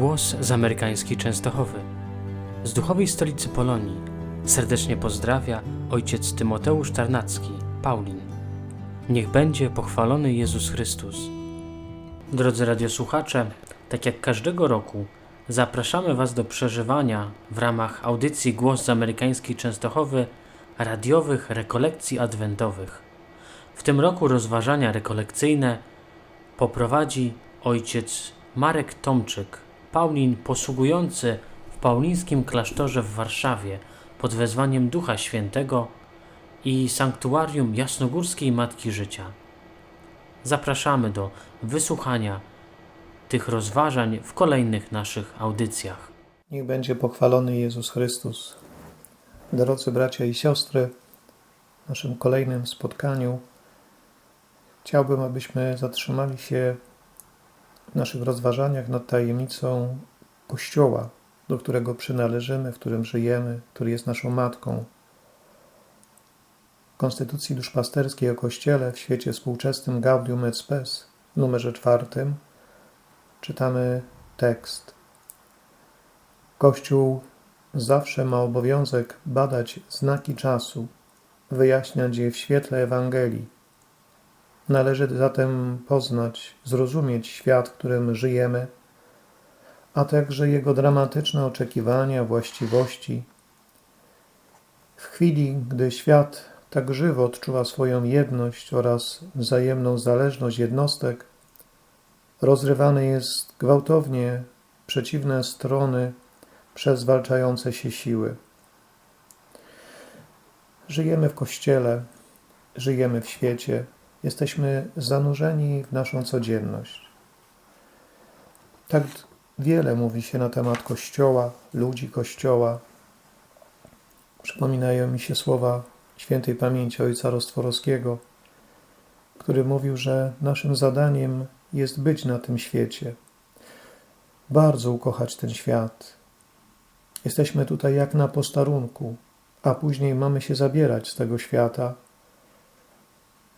Głos z amerykańskiej Częstochowy. Z duchowej stolicy Polonii serdecznie pozdrawia ojciec Tymoteusz Tarnacki, Paulin. Niech będzie pochwalony Jezus Chrystus. Drodzy radiosłuchacze, tak jak każdego roku, zapraszamy Was do przeżywania w ramach audycji Głos z amerykańskiej Częstochowy radiowych rekolekcji adwentowych. W tym roku rozważania rekolekcyjne poprowadzi ojciec Marek Tomczyk, Paulin posługujący w paulińskim klasztorze w Warszawie pod wezwaniem Ducha Świętego i sanktuarium Jasnogórskiej Matki Życia. Zapraszamy do wysłuchania tych rozważań w kolejnych naszych audycjach. Niech będzie pochwalony Jezus Chrystus. Drodzy bracia i siostry, w naszym kolejnym spotkaniu chciałbym, abyśmy zatrzymali się naszych rozważaniach nad tajemnicą Kościoła, do którego przynależymy, w którym żyjemy, który jest naszą matką. W Konstytucji Duszpasterskiej o Kościele w świecie współczesnym Gaudium et Spes w numerze czwartym czytamy tekst. Kościół zawsze ma obowiązek badać znaki czasu, wyjaśniać je w świetle Ewangelii. Należy zatem poznać, zrozumieć świat, w którym żyjemy, a także jego dramatyczne oczekiwania, właściwości. W chwili, gdy świat tak żywo odczuwa swoją jedność oraz wzajemną zależność jednostek, rozrywane jest gwałtownie przeciwne strony przez walczające się siły. Żyjemy w Kościele, żyjemy w świecie, jesteśmy zanurzeni w naszą codzienność. Tak wiele mówi się na temat Kościoła, ludzi Kościoła. Przypominają mi się słowa świętej pamięci Ojca Rostworowskiego, który mówił, że naszym zadaniem jest być na tym świecie, bardzo ukochać ten świat. Jesteśmy tutaj jak na postarunku, a później mamy się zabierać z tego świata.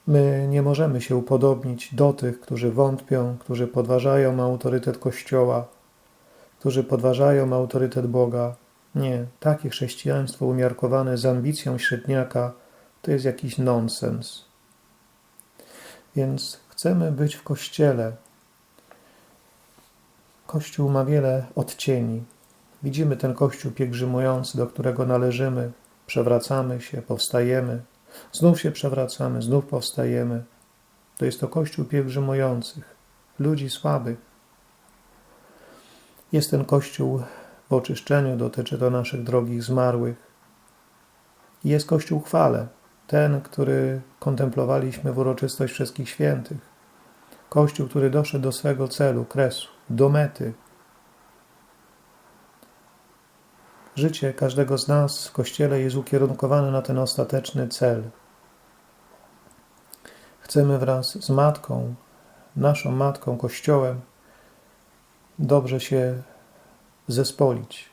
My nie możemy się upodobnić do tych, którzy wątpią, którzy podważają autorytet Kościoła, którzy podważają autorytet Boga. Nie, takie chrześcijaństwo umiarkowane z ambicją średniaka to jest jakiś nonsens. Więc chcemy być w Kościele. Kościół ma wiele odcieni. Widzimy ten Kościół pielgrzymujący, do którego należymy, przewracamy się, powstajemy, znów się przewracamy, znów powstajemy. To jest to Kościół pielgrzymujących, ludzi słabych. Jest ten Kościół w oczyszczeniu, dotyczy to naszych drogich zmarłych. Jest Kościół chwale, ten, który kontemplowaliśmy w uroczystość wszystkich świętych. Kościół, który doszedł do swego celu, kresu, do mety. Życie każdego z nas w Kościele jest ukierunkowane na ten ostateczny cel. Chcemy wraz z Matką, naszą Matką, Kościołem, dobrze się zespolić.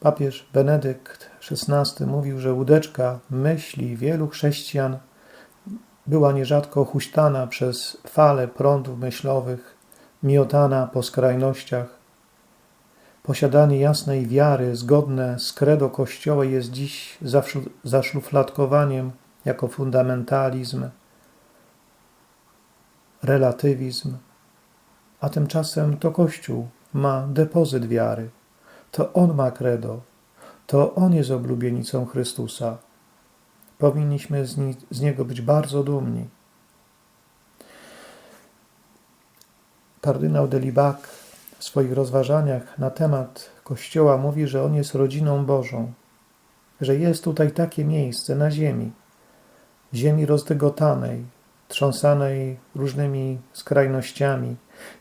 Papież Benedykt XVI mówił, że łódeczka myśli wielu chrześcijan była nierzadko huśtana przez fale prądów myślowych, miotana po skrajnościach. Posiadanie jasnej wiary, zgodne z credo Kościoła, jest dziś zaszufladkowaniem jako fundamentalizm, relatywizm, a tymczasem to Kościół ma depozyt wiary. To On ma credo, to On jest oblubienicą Chrystusa. Powinniśmy z, z Niego być bardzo dumni. Kardynał Delibac w swoich rozważaniach na temat Kościoła mówi, że On jest rodziną Bożą, że jest tutaj takie miejsce na ziemi, ziemi rozdygotanej, trząsanej różnymi skrajnościami.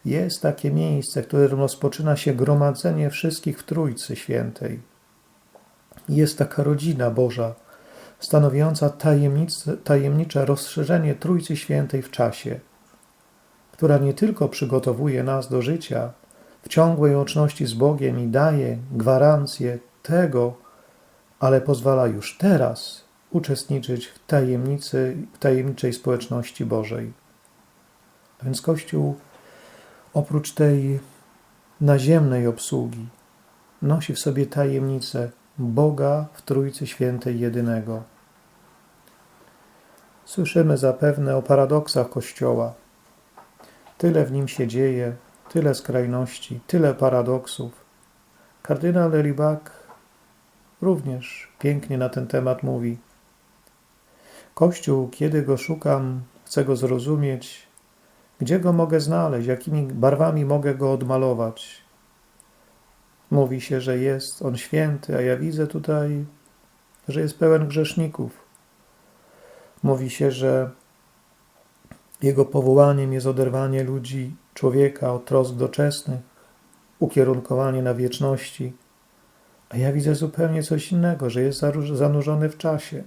Jest takie miejsce, w którym rozpoczyna się gromadzenie wszystkich w Trójcy Świętej. Jest taka rodzina Boża, stanowiąca tajemnicze rozszerzenie Trójcy Świętej w czasie, która nie tylko przygotowuje nas do życia w ciągłej łączności z Bogiem i daje gwarancję tego, ale pozwala już teraz uczestniczyć w tajemnicy, w tajemniczej społeczności Bożej. A więc Kościół oprócz tej naziemnej obsługi. Nosi w sobie tajemnicę Boga w Trójcy Świętej Jedynego. Słyszymy zapewne o paradoksach Kościoła. Tyle w nim się dzieje, tyle skrajności, tyle paradoksów. Kardynał Lelibak również pięknie na ten temat mówi. Kościół, kiedy go szukam, chcę go zrozumieć, gdzie go mogę znaleźć, jakimi barwami mogę go odmalować. Mówi się, że jest on święty, a ja widzę tutaj, że jest pełen grzeszników. Mówi się, że jego powołaniem jest oderwanie ludzi, człowieka od trosk doczesnych, ukierunkowanie na wieczności, a ja widzę zupełnie coś innego, że jest zanurzony w czasie.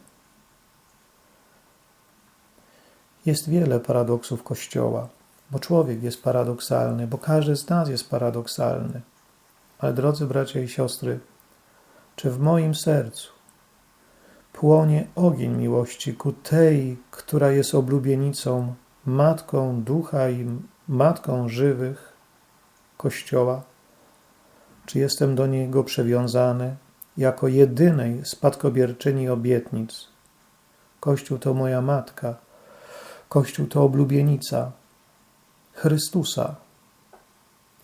Jest wiele paradoksów Kościoła, bo człowiek jest paradoksalny, bo każdy z nas jest paradoksalny. Ale drodzy bracia i siostry, czy w moim sercu płonie ogień miłości ku tej, która jest oblubienicą, matką ducha i matką żywych Kościoła? Czy jestem do niego przywiązany jako jedynej spadkobierczyni obietnic? Kościół to moja matka, Kościół to oblubienica Chrystusa.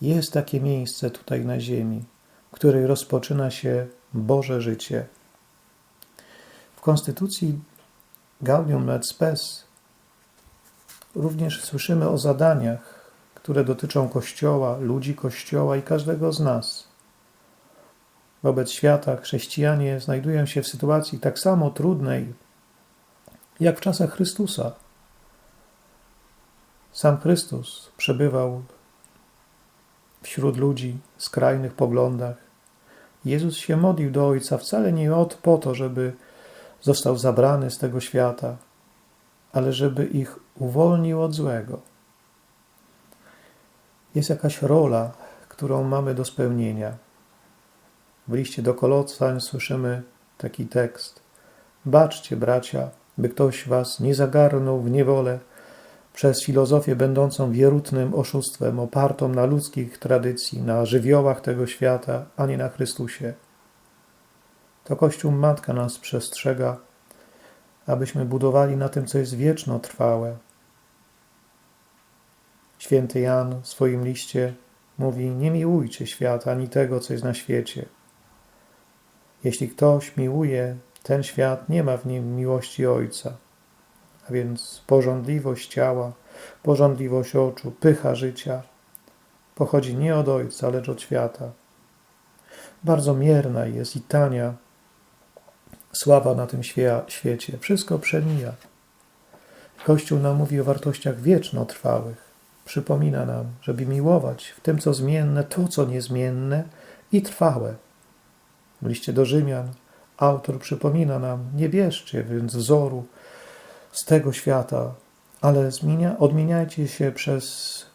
Jest takie miejsce tutaj na ziemi, w której rozpoczyna się Boże życie. W Konstytucji Gaudium et Spes również słyszymy o zadaniach, które dotyczą Kościoła, ludzi Kościoła i każdego z nas. Wobec świata chrześcijanie znajdują się w sytuacji tak samo trudnej, jak w czasach Chrystusa. Sam Chrystus przebywał wśród ludzi w skrajnych poglądach. Jezus się modlił do Ojca wcale nie po to, żeby został zabrany z tego świata, ale żeby ich uwolnił od złego. Jest jakaś rola, którą mamy do spełnienia. W liście do Kolossań słyszymy taki tekst: Baczcie, bracia, by ktoś was nie zagarnął w niewolę przez filozofię będącą wierutnym oszustwem, opartą na ludzkich tradycji, na żywiołach tego świata, a nie na Chrystusie. To Kościół Matka nas przestrzega, abyśmy budowali na tym, co jest wieczno trwałe. Święty Jan w swoim liście mówi: Nie miłujcie świata ani tego, co jest na świecie. Jeśli ktoś miłuje ten świat, nie ma w nim miłości Ojca a więc porządliwość ciała, porządliwość oczu, pycha życia, pochodzi nie od Ojca, lecz od świata. Bardzo mierna jest i tania sława na tym świecie. Wszystko przemija. Kościół nam mówi o wartościach wiecznotrwałych. Przypomina nam, żeby miłować w tym, co zmienne, to, co niezmienne i trwałe. W liście do Rzymian autor przypomina nam, nie bierzcie więc wzoru z tego świata, ale zmienia, odmieniajcie się przez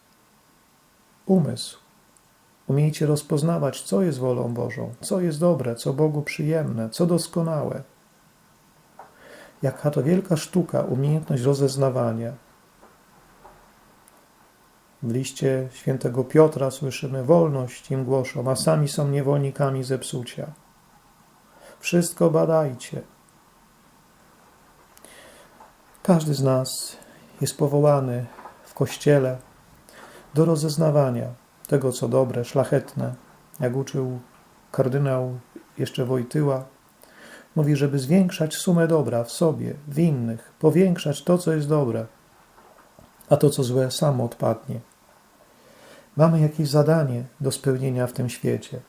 umysł. Umiejcie rozpoznawać, co jest wolą Bożą, co jest dobre, co Bogu przyjemne, co doskonałe. Jaka to wielka sztuka, umiejętność rozeznawania. W liście świętego Piotra słyszymy: Wolność im głoszą, a sami są niewolnikami zepsucia. Wszystko badajcie, każdy z nas jest powołany w Kościele do rozeznawania tego, co dobre, szlachetne. Jak uczył kardynał jeszcze Wojtyła, mówi, żeby zwiększać sumę dobra w sobie, w innych, powiększać to, co jest dobre, a to, co złe, samo odpadnie. Mamy jakieś zadanie do spełnienia w tym świecie,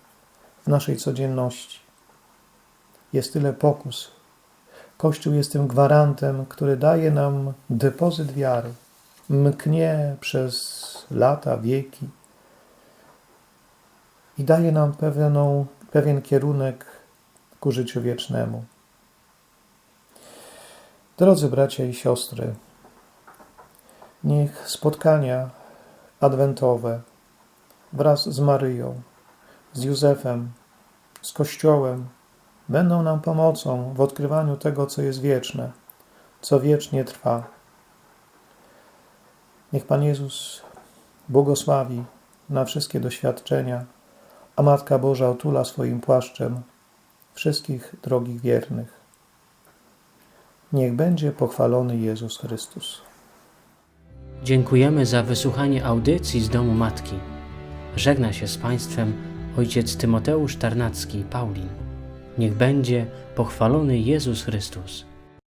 w naszej codzienności. Jest tyle pokus, Kościół jest tym gwarantem, który daje nam depozyt wiary, mknie przez lata, wieki i daje nam pewną, pewien kierunek ku życiu wiecznemu. Drodzy bracia i siostry, niech spotkania adwentowe wraz z Maryją, z Józefem, z Kościołem, będą nam pomocą w odkrywaniu tego, co jest wieczne, co wiecznie trwa. Niech Pan Jezus błogosławi na wszystkie doświadczenia a Matka Boża otula swoim płaszczem wszystkich drogich wiernych. Niech będzie pochwalony Jezus Chrystus. Dziękujemy za wysłuchanie audycji z Domu Matki. Żegna się z Państwem ojciec Tymoteusz Tarnacki, Paulin. Niech będzie pochwalony Jezus Chrystus.